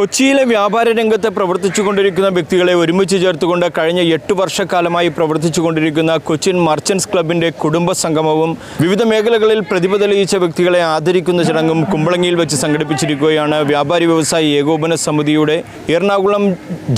കൊച്ചിയിലെ വ്യാപാര രംഗത്ത് പ്രവർത്തിച്ചുകൊണ്ടിരിക്കുന്ന വ്യക്തികളെ ഒരുമിച്ച് ചേർത്തുകൊണ്ട് കഴിഞ്ഞ എട്ട് വർഷക്കാലമായി പ്രവർത്തിച്ചുകൊണ്ടിരിക്കുന്ന കൊച്ചിൻ മർച്ചൻസ് ക്ലബിന്റെ കുടുംബ സംഗമവും വിവിധ മേഖലകളിൽ പ്രതിഭ തെളിയിച്ച വ്യക്തികളെ ആദരിക്കുന്ന ചടങ്ങും കുമ്പളങ്ങിയിൽ വെച്ച് സംഘടിപ്പിച്ചിരിക്കുകയാണ് വ്യാപാരി വ്യവസായി ഏകോപന സമിതിയുടെ എറണാകുളം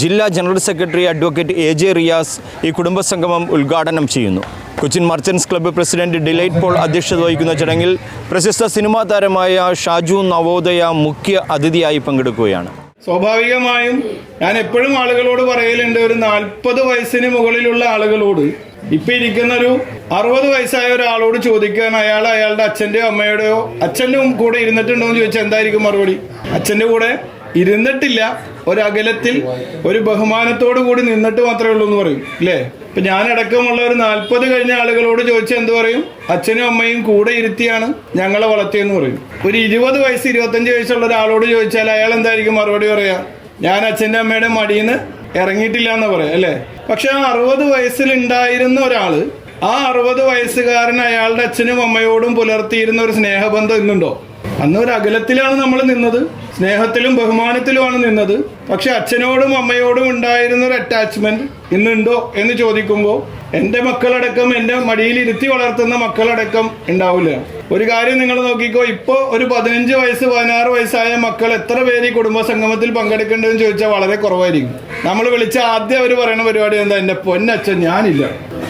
ജില്ലാ general secretary advocate A J Riyas ഈ കുടുംബ സംഗമം ഉദ്ഘാടനം ചെയ്യുന്നു. Cochin merchants club president Delight Paul അധ്യക്ഷത വഹിക്കുന്ന ചടങ്ങിൽ പ്രശസ്ത സിനിമാ താരമായ ഷാജു നവോദയ മുഖ്യ അതിഥിയായി പങ്കെടുക്കുകയാണ്. സ്വാഭാവികമായും ഞാൻ എപ്പോഴും ആളുകളോട് പറയലുണ്ട് ഒരു നാൽപ്പത് വയസ്സിന് മുകളിലുള്ള ആളുകളോട്. ഇപ്പൊ ഇരിക്കുന്ന ഒരു അറുപത് വയസ്സായ ഒരാളോട് ചോദിക്കാൻ അയാൾ അയാളുടെ അച്ഛന്റെയോ അമ്മയുടെയോ അച്ഛന്റെ കൂടെ ഇരുന്നിട്ടുണ്ടോ എന്ന് ചോദിച്ചാൽ എന്തായിരിക്കും മറുപടി? അച്ഛന്റെ കൂടെ ഇരുന്നിട്ടില്ല. ഒരകലത്തിൽ ഒരു ബഹുമാനത്തോടു കൂടി നിന്നിട്ട് മാത്രമേ ഉള്ളൂ എന്ന് പറയും. അല്ലേ ഇപ്പൊ ഞാനടക്കമുള്ള ഒരു നാൽപ്പത് കഴിഞ്ഞ ആളുകളോട് ചോദിച്ചാൽ എന്ത് പറയും? അച്ഛനും അമ്മയും കൂടെ ഇരുത്തിയാണ് ഞങ്ങളെ വളർത്തിയെന്ന് പറയും. ഒരു ഇരുപത് വയസ്സ് ഇരുപത്തഞ്ച് വയസ്സുള്ള ഒരാളോട് ചോദിച്ചാൽ അയാൾ എന്തായിരിക്കും മറുപടി പറയാ? ഞാൻ അച്ഛന്റെ അമ്മയുടെ മടിയിൽ നിന്ന് ഇറങ്ങിയിട്ടില്ല എന്ന് പറയാം അല്ലേ? പക്ഷെ ആ അറുപത് വയസ്സിലുണ്ടായിരുന്ന ഒരാൾ ആ അറുപത് വയസ്സുകാരൻ അയാളുടെ അച്ഛനും അമ്മയോടും പുലർത്തിയിരുന്ന ഒരു സ്നേഹബന്ധം ഇന്നുണ്ടോ? അന്ന് ഒരു അകലത്തിലാണ് നമ്മൾ നിന്നത്. സ്നേഹത്തിലും ബഹുമാനത്തിലുമാണ് നിന്നത്. പക്ഷെ അച്ഛനോടും അമ്മയോടും ഉണ്ടായിരുന്ന ഒരു അറ്റാച്ച്മെന്റ് ഇന്നുണ്ടോ എന്ന് ചോദിക്കുമ്പോൾ എന്റെ മക്കളടക്കം എന്റെ മടിയിൽ ഇരുത്തി വളർത്തുന്ന മക്കളടക്കം ഉണ്ടാവില്ല. ഒരു കാര്യം നിങ്ങൾ നോക്കിക്കോ ഇപ്പോൾ ഒരു പതിനഞ്ച് വയസ്സ് പതിനാറ് വയസ്സായ മക്കൾ എത്ര പേര് ഈ കുടുംബ സംഗമത്തിൽ പങ്കെടുക്കേണ്ടതെന്ന് ചോദിച്ചാൽ വളരെ കുറവായിരിക്കും. നമ്മൾ വിളിച്ച ആദ്യം അവർ പറയുന്ന പരിപാടി എന്താ? എന്റെ പൊന്നച്ഛൻ ഞാനില്ല.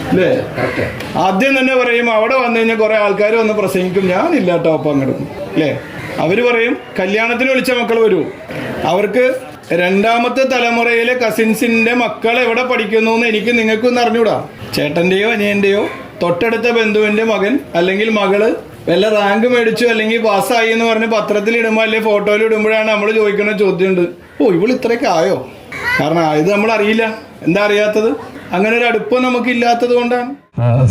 അല്ലേ? ആദ്യം തന്നെ പറയും അവിടെ വന്നു കഴിഞ്ഞാൽ കുറെ ആൾക്കാർ വന്ന് പ്രസംഗിക്കും. ഞാനില്ല അപ്പം പങ്കെടുക്കും അല്ലേ അവർ പറയും കല്യാണത്തിന് വിളിച്ച മക്കൾ വരൂ. അവർക്ക് രണ്ടാമത്തെ തലമുറയിലെ കസിൻസിന്റെ മക്കൾ എവിടെ പഠിക്കുന്നു എന്ന് എനിക്ക് നിങ്ങൾക്കൊന്ന് അറിഞ്ഞൂടാ. ചേട്ടന്റെയോ അനിയന്റെയോ തൊട്ടടുത്ത ബന്ധുവിന്റെ മകൻ അല്ലെങ്കിൽ മകൾ വല്ല റാങ്ക് മേടിച്ചു അല്ലെങ്കിൽ പാസ്സായി എന്ന് പറഞ്ഞ് പത്രത്തിൽ ഇടുമ്പോൾ അല്ലെങ്കിൽ ഫോട്ടോയിൽ ഇടുമ്പോഴാണ് നമ്മൾ ചോദിക്കുന്ന ചോദ്യമുണ്ട്. ഓ ഇവൾ ഇത്രയൊക്കെ ആയോ? കാരണം ഇത് നമ്മൾ അറിയില്ല എന്താ അറിയാത്തത്? അങ്ങനെ ഒരു അടുപ്പം നമുക്ക് ഇല്ലാത്തത് കൊണ്ടാണ്.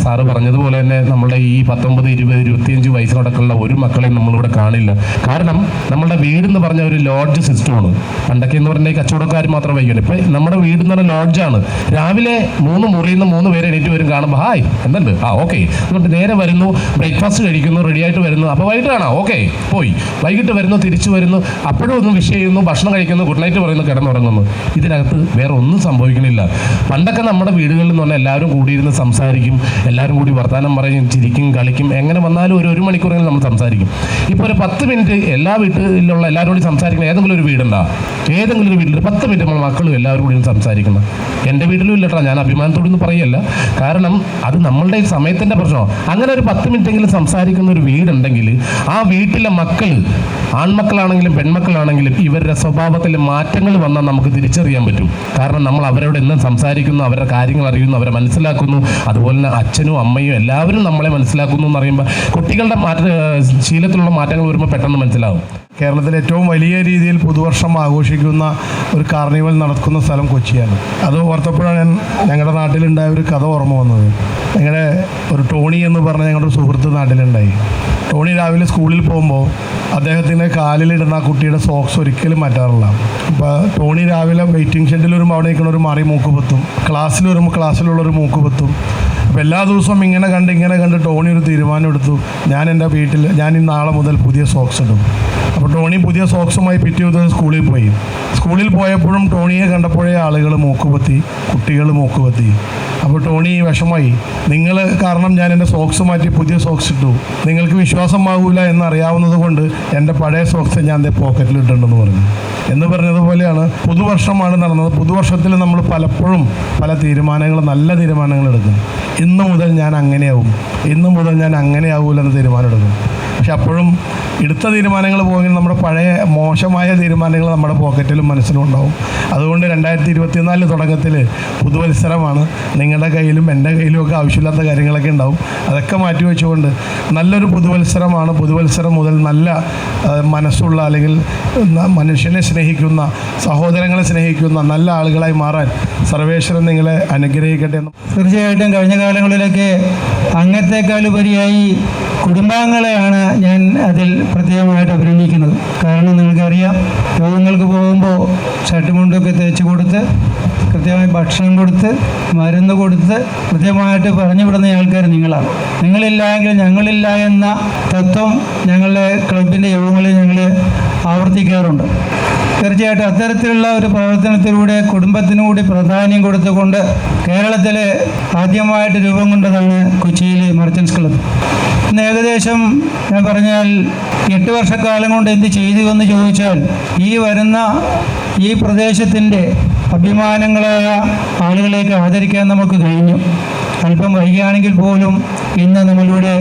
സാറ് പറഞ്ഞതുപോലെ തന്നെ നമ്മുടെ ഈ പത്തൊമ്പത് ഇരുപത് ഇരുപത്തിയഞ്ച് വയസ്സിനടക്കമുള്ള ഒരു മക്കളെയും നമ്മളിവിടെ കാണില്ല. കാരണം നമ്മുടെ വീട് എന്ന് പറഞ്ഞ ഒരു ലോഡ്ജ് സിസ്റ്റമാണ് പണ്ടൊക്കെ എന്ന് പറഞ്ഞാൽ കച്ചവടക്കാർ മാത്രം വൈകുന്നു ഇപ്പൊ നമ്മുടെ വീട് എന്ന് പറഞ്ഞ ലോഡ്ജാണ് രാവിലെ മൂന്ന് മുറിയിൽ നിന്ന് മൂന്ന് പേര് എണീറ്റ് വരും കാണുമ്പോൾ ഹായ് എന്തുണ്ട്? ആ ഓക്കെ എന്നിട്ട് നേരെ വരുന്നു ബ്രേക്ക്ഫാസ്റ്റ് കഴിക്കുന്നു റെഡി ആയിട്ട് വരുന്നു. അപ്പോൾ വൈകിട്ടാണോ? ഓക്കെ പോയി. വൈകിട്ട് വരുന്നു തിരിച്ചു വരുന്നു. അപ്പോഴും ഒന്നും വിഷ് ചെയ്യുന്നു ഭക്ഷണം കഴിക്കുന്നു ഗുഡ് നൈറ്റ് പറയുന്നു കിടന്നുറങ്ങുന്നു. ഇതിനകത്ത് വേറെ ഒന്നും സംഭവിക്കണില്ല. പണ്ടൊക്കെ നമ്മുടെ വീടുകളിൽ നിന്ന് പറഞ്ഞാൽ എല്ലാവരും കൂടിയിരുന്ന് സംസാരിക്കും. എല്ലാവരും കൂടി വർത്തമാനം പറയും ചിരിക്കും കളിക്കും. എങ്ങനെ വന്നാലും ഒരു ഒരു മണിക്കൂറെങ്കിലും നമ്മൾ സംസാരിക്കും. ഇപ്പോൾ ഒരു പത്ത് മിനിറ്റ് എല്ലാ വീട്ടിലുള്ള എല്ലാവരും കൂടി സംസാരിക്കുന്ന ഏതെങ്കിലും ഒരു വീടുണ്ടാ? ഏതെങ്കിലും ഒരു വീട്ടിൽ പത്ത് മിനിറ്റ് നമ്മൾ മക്കളും എല്ലാവരും കൂടി സംസാരിക്കുന്നത് എന്റെ വീട്ടിലും ഇല്ലട്ടാ ഞാൻ അഭിമാനത്തോടെ ഒന്നും പറയല്ല. കാരണം അത് നമ്മളുടെ സമയത്തിന്റെ പ്രശ്നമാണ് അങ്ങനെ ഒരു പത്ത് മിനിറ്റെങ്കിലും സംസാരിക്കുന്ന ഒരു വീടുണ്ടെങ്കിൽ ആ വീട്ടിലെ മക്കൾ ആൺമക്കളാണെങ്കിലും പെൺമക്കളാണെങ്കിലും ഇവരുടെ സ്വഭാവത്തിൽ മാറ്റങ്ങൾ വന്നാൽ നമുക്ക് തിരിച്ചറിയാൻ പറ്റും. കാരണം നമ്മൾ അവരോട് എന്നും സംസാരിക്കുന്നു അവരുടെ കാര്യങ്ങൾ അറിയുന്നു അവരെ മനസ്സിലാക്കുന്നു. അതുപോലെ തന്നെ അച്ഛനും അമ്മയും എല്ലാവരും നമ്മളെ മനസ്സിലാക്കുന്നു എന്ന് പറയുമ്പോൾ കുട്ടികളുടെ മാറ്റ ശീലത്തിലുള്ള മാറ്റങ്ങൾ വരുമ്പോൾ പെട്ടെന്ന് മനസ്സിലാവും. കേരളത്തിൽ ഏറ്റവും വലിയ രീതിയിൽ പുതുവർഷം ആഘോഷിക്കുന്ന ഒരു കാർണിവൽ നടക്കുന്ന സ്ഥലം കൊച്ചിയാണ്. അത് ഓർത്തപ്പോഴാണ് ഞാൻ ഞങ്ങളുടെ നാട്ടിലുണ്ടായ ഒരു കഥ ഓർമ്മ വന്നത്. ഞങ്ങളുടെ ഒരു ടോണി എന്ന് പറഞ്ഞ ഞങ്ങളുടെ സുഹൃത്ത് നാട്ടിലുണ്ടായി. ടോണി രാവിലെ സ്കൂളിൽ പോകുമ്പോൾ അദ്ദേഹത്തിന്റെ കാലിലിടുന്ന കുട്ടിയുടെ സോക്സ് ഒരിക്കലും മാറ്റാറില്ല. അപ്പോൾ ടോണി രാവിലെ വെയിറ്റിംഗ് ഷെഡിൽ വരുമ്പോൾ അവിടെ നിൽക്കുന്ന ഒരു മാറി മൂക്ക് പൊത്തും ക്ലാസ്സിൽ വരുമ്പോൾ ക്ലാസ്സിലുള്ള ഒരു മൂക്ക് പൊത്തും. അപ്പോൾ എല്ലാ ദിവസവും ഇങ്ങനെ കണ്ട് ഇങ്ങനെ കണ്ട് ടോണി ഒരു തീരുമാനം എടുത്തു. ഞാൻ എന്റെ വീട്ടിൽ ഞാൻ ഈ നാളെ മുതൽ പുതിയ സോക്സ് ഇടും. അപ്പോൾ ടോണി പുതിയ സോക്സുമായി പിറ്റേ ദിവസം സ്കൂളിൽ പോയി. സ്കൂളിൽ പോയപ്പോഴും ടോണിയെ കണ്ടപ്പോഴേ ആളുകൾ മൂക്കുപത്തി കുട്ടികൾ മൂക്കുപത്തി. അപ്പോൾ ടോണി വിഷമായി. നിങ്ങൾ കാരണം ഞാൻ എന്റെ സോക്സ് മാറ്റി പുതിയ സോക്സ് ഇട്ടു. നിങ്ങൾക്ക് വിശ്വാസമാകില്ല എന്നറിയാവുന്നത് കൊണ്ട് എന്റെ പഴയ സോക്സ് ഞാൻ എന്റെ പോക്കറ്റിൽ ഇട്ടുണ്ടെന്ന് പറഞ്ഞു. എന്ന് പറഞ്ഞതുപോലെയാണ് പുതുവർഷമാണ് നടന്നത്. പുതുവർഷത്തിൽ നമ്മൾ പലപ്പോഴും പല തീരുമാനങ്ങൾ നല്ല തീരുമാനങ്ങൾ എടുക്കും. ഇന്ന് മുതൽ ഞാൻ അങ്ങനെയാവും. ഇന്ന് മുതൽ ഞാൻ അങ്ങനെയാവൂലെന്ന് തീരുമാനം എടുക്കും. പക്ഷെ അപ്പോഴും എടുത്ത തീരുമാനങ്ങൾ പോയെങ്കിൽ നമ്മുടെ പഴയ മോശമായ തീരുമാനങ്ങൾ നമ്മുടെ പോക്കറ്റിലും മനസ്സിലും ഉണ്ടാവും അതുകൊണ്ട് രണ്ടായിരത്തി ഇരുപത്തിനാലിന് തുടക്കത്തിൽ പുതുവത്സരമാണ് നിങ്ങളുടെ കയ്യിലും എന്റെ കയ്യിലും ഒക്കെ ആവശ്യമില്ലാത്ത കാര്യങ്ങളൊക്കെ ഉണ്ടാവും. അതൊക്കെ മാറ്റി വെച്ചുകൊണ്ട് നല്ലൊരു പുതുവത്സരമാണ്. പുതുവത്സരം മുതൽ നല്ല മനസ്സുള്ള അല്ലെങ്കിൽ മനുഷ്യനെ സ്നേഹിക്കുന്ന സഹോദരങ്ങളെ സ്നേഹിക്കുന്ന നല്ല ആളുകളായി മാറാൻ സർവേശ്വരൻ നിങ്ങളെ അനുഗ്രഹിക്കട്ടെ തീർച്ചയായിട്ടും കഴിഞ്ഞ കാലങ്ങളിലൊക്കെ അങ്ങത്തെക്കാളുപരിയായി കുടുംബാംഗങ്ങളെയാണ് ഞാൻ അതിൽ പ്രത്യേകമായിട്ട് അഭിനന്ദിക്കുന്നത്. കാരണം നിങ്ങൾക്കറിയാം രോഗങ്ങൾക്ക് പോകുമ്പോൾ ഷർട്ടുമുണ്ടൊക്കെ തേച്ച് കൊടുത്ത് കൃത്യമായി ഭക്ഷണം കൊടുത്ത് മരുന്ന് കൊടുത്ത് കൃത്യമായിട്ട് പറഞ്ഞു വിടുന്ന ആൾക്കാർ നിങ്ങളാണ്. നിങ്ങളില്ല എങ്കിൽ ഞങ്ങളില്ല എന്ന തത്വം ഞങ്ങളുടെ ക്ലബിന്റെ യോഗങ്ങളിൽ ഞങ്ങൾ ആവർത്തിക്കാറുണ്ട്. തീർച്ചയായിട്ടും അത്തരത്തിലുള്ള ഒരു പ്രവർത്തനത്തിലൂടെ കുടുംബത്തിനുകൂടി പ്രാധാന്യം കൊടുത്തുകൊണ്ട് കേരളത്തിൽ ആദ്യമായിട്ട് രൂപം കൊണ്ടതാണ് കൊച്ചിയിലെ മർച്ചൻസ് ക്ലബ്ബ്. ഇന്ന് ഏകദേശം ഞാൻ പറഞ്ഞാൽ എട്ട് വർഷക്കാലം കൊണ്ട് എന്ത് ചെയ്തു എന്ന് ചോദിച്ചാൽ ഈ വരുന്ന ഈ പ്രദേശത്തിന്റെ അഭിമാനങ്ങളായ ആളുകളെയൊക്കെ ആദരിക്കാൻ നമുക്ക് കഴിഞ്ഞു. അല്പം വൈകിയാണെങ്കിൽ പോലും ഇന്ന് നമ്മളിവിടെ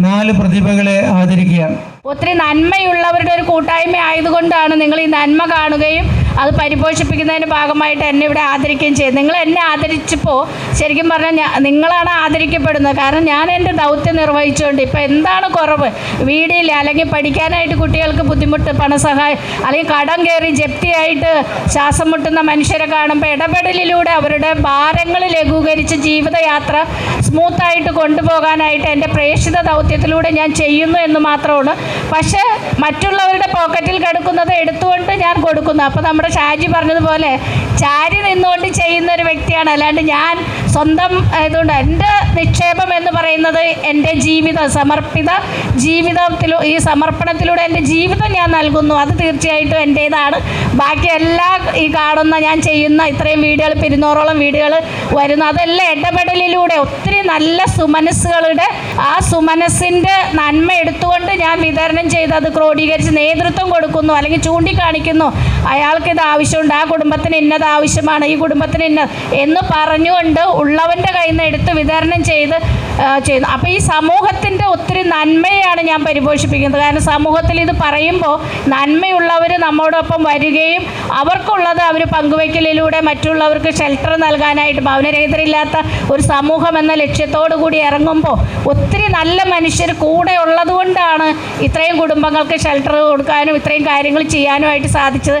നാല് പ്രതിഭകളെ ആദരിക്കുകയാണ്. ഒത്തിരി നന്മയുള്ളവരുടെ ഒരു കൂട്ടായ്മ ആയതുകൊണ്ടാണ് നിങ്ങൾ ഈ നന്മ കാണുകയും അത് പരിപോഷിപ്പിക്കുന്നതിന്റെ ഭാഗമായിട്ട് എന്നെ ഇവിടെ ആദരിക്കുകയും ചെയ്തു. നിങ്ങൾ എന്നെ ആദരിച്ചപ്പോൾ ശരിക്കും പറഞ്ഞാൽ നിങ്ങളാണ് ആദരിക്കപ്പെടുന്നത്. കാരണം ഞാൻ എന്റെ ദൗത്യം നിർവഹിച്ചുകൊണ്ട് ഇപ്പോൾ എന്താണ് കുറവ്? വീടില്ല അല്ലെങ്കിൽ പഠിക്കാനായിട്ട് കുട്ടികൾക്ക് ബുദ്ധിമുട്ട് പണസഹായം അല്ലെങ്കിൽ കടം കയറി ജപ്തിയായിട്ട് ശ്വാസം മുട്ടുന്ന മനുഷ്യരെ കാണുമ്പോൾ ഇടപെടലിലൂടെ അവരുടെ ഭാരങ്ങൾ ലഘൂകരിച്ച് ജീവിതയാത്ര സ്മൂത്തായിട്ട് കൊണ്ടുപോകാനായിട്ട് എന്റെ പ്രേക്ഷിത ദൗത്യത്തിലൂടെ ഞാൻ ചെയ്യുന്നു എന്ന് മാത്രമാണ് പക്ഷേ മറ്റുള്ളവരുടെ പോക്കറ്റിൽ കിടക്കുന്നത് എടുത്തുകൊണ്ട് ഞാൻ കൊടുക്കുന്നു. അപ്പോൾ നമ്മുടെ ഷാജി പറഞ്ഞതുപോലെ ചാരി നിന്നുകൊണ്ട് ചെയ്യുന്ന ഒരു വ്യക്തിയാണ്. അല്ലാണ്ട് ഞാൻ സ്വന്തം ഇതുകൊണ്ട് എന്റെ നിക്ഷേപം എന്ന് പറയുന്നത് എന്റെ ജീവിതം സമർപ്പിത ജീവിതത്തിൽ ഈ സമർപ്പണത്തിലൂടെ എന്റെ ജീവിതം ഞാൻ നൽകുന്നു. അത് തീർച്ചയായിട്ടും എന്റേതാണ്. ബാക്കി എല്ലാ ഈ കാണുന്ന ഞാൻ ചെയ്യുന്ന ഇത്രയും വീഡിയോകൾ പെരുന്നൂറോളം വീഡിയോകൾ വരുന്നു. അതെല്ലാം ഇടപെടലിലൂടെ ഒത്തിരി നല്ല സുമനസ്സുകളുടെ ആ സുമനസ്സിന്റെ നന്മ എടുത്തുകൊണ്ട് ഞാൻ വിതരണം ചെയ്ത് അത് ക്രോഡീകരിച്ച് നേതൃത്വം കൊടുക്കുന്നു അല്ലെങ്കിൽ ചൂണ്ടിക്കാണിക്കുന്നു. അയാൾക്ക് ഇത് ആവശ്യമുണ്ട്. ആ കുടുംബത്തിന് ഇന്നത് ആവശ്യമാണ്. ഈ കുടുംബത്തിന് ഇന്ന എന്ന് പറഞ്ഞുകൊണ്ട് ഉള്ളവന്റെ കയ്യിൽ നിന്ന് എടുത്ത് വിതരണം ചെയ്ത് ചെയ്യുന്നു അപ്പോൾ ഈ സമൂഹത്തിന്റെ ഒത്തിരി നന്മയാണ് ഞാൻ പരിപോഷിപ്പിക്കുന്നത്. കാരണം സമൂഹത്തിൽ ഇത് പറയുമ്പോൾ നന്മയുള്ളവർ നമ്മോടൊപ്പം വരികയും അവർക്കുള്ളത് അവർ പങ്കുവയ്ക്കലിലൂടെ മറ്റുള്ളവർക്ക് ഷെൽട്ടർ നൽകാനായിട്ട് ഭവനരഹിതരില്ലാത്ത ഒരു സമൂഹം എന്ന ലക്ഷ്യത്തോടു കൂടി ഇറങ്ങുമ്പോൾ ഒത്തിരി നല്ല മനുഷ്യർ കൂടെ ഉള്ളതുകൊണ്ടാണ് ഇത്രയും കുടുംബങ്ങൾക്ക് ഷെൽട്ടർ കൊടുക്കാനും ഇത്രയും കാര്യങ്ങൾ ചെയ്യാനുമായിട്ട് സാധിച്ചത്.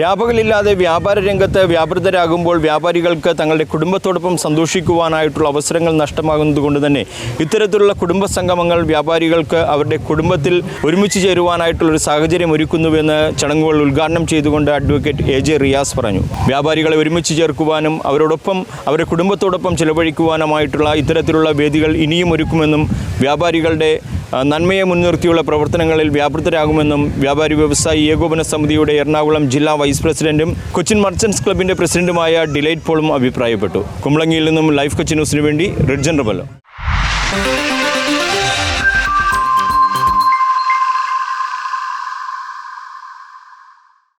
രാപകലില്ലാതെ വ്യാപാര രംഗത്ത് വ്യാപൃതരാകുമ്പോൾ വ്യാപാരികൾക്ക് തങ്ങളുടെ കുടുംബത്തോടൊപ്പം സന്തോഷിക്കുവാനായിട്ടുള്ള അവസരങ്ങൾ നഷ്ടമാകുന്നത് കൊണ്ട് തന്നെ ഇത്തരത്തിലുള്ള കുടുംബ സംഗമങ്ങൾ വ്യാപാരികൾക്ക് അവരുടെ കുടുംബത്തിൽ ഒരുമിച്ച് ചേരുവാനായിട്ടുള്ളൊരു സാഹചര്യം ഒരുക്കുന്നുവെന്ന് ചടങ്ങുകൾ ഉദ്ഘാടനം ചെയ്തുകൊണ്ട് അഡ്വക്കേറ്റ് എ ജെ റിയാസ് പറഞ്ഞു. വ്യാപാരികളെ ഒരുമിച്ച് ചേർക്കുവാനും അവരോടൊപ്പം അവരുടെ കുടുംബത്തോടൊപ്പം ചിലവഴിക്കുവാനുമായിട്ടുള്ള ഇത്തരത്തിലുള്ള വേദികൾ ഇനിയും ഒരുക്കുമെന്നും വ്യാപാരികളുടെ നന്മയെ മുൻനിർത്തിയുള്ള പ്രവർത്തനങ്ങളിൽ വ്യാപൃതരാകുമെന്നും വ്യാപാരി വ്യവസായി ഏകോപന സമിതിയുടെ എറണാകുളം ജില്ലാ വൈസ് പ്രസിഡന്റും കൊച്ചിൻ മർച്ചൻസ് ക്ലബിന്റെ പ്രസിഡന്റുമായ ഡിലൈറ്റ് പോളും അഭിപ്രായപ്പെട്ടു. കുമ്പളങ്ങിയിൽ നിന്നും ലൈഫ് കൊച്ചി ന്യൂസിനു വേണ്ടി റിഡ്ജൻ റബലോ.